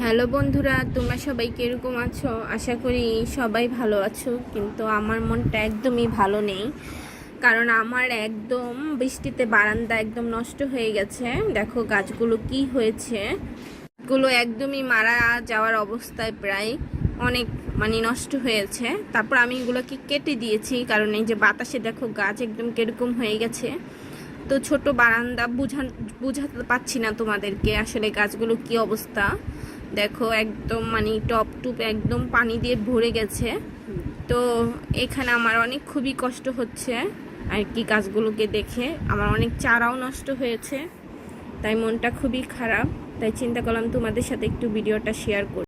Hello বন্ধুরা, তোমরা সবাই কীরকম আছো? আশা করি সবাই ভালো আছো, কিন্তু আমার মনটা একদমই ভালো নেই। কারণ আমার একদম বৃষ্টিতে বারান্দা একদম নষ্ট হয়ে গেছে। দেখো গাছগুলো কি হয়েছে। গুলো একদমই মারা যাওয়ার অবস্থায় প্রায় অনেক মানে নষ্ট হয়েছে। তারপর আমি এগুলোকে কেটে দিয়েছি, কারণ এই যে বাতাসে দেখো গাছ একদম কীরকম হয়ে গেছে। তো ছোট বারান্দা বুঝান, বুঝাতে পারছি না তোমাদেরকে আসলে গাছগুলো কি অবস্থা। দেখো একদম মানে টপ টুপ একদম পানি দিয়ে ভরে গেছে। তো এখানে আমার অনেক খুবই কষ্ট হচ্ছে আর কি গাছগুলোকে দেখে। আমার অনেক চারাও নষ্ট হয়েছে, তাই মনটা খুবই খারাপ। তাই চিন্তা করলাম তোমাদের সাথে একটু ভিডিওটা শেয়ার করি।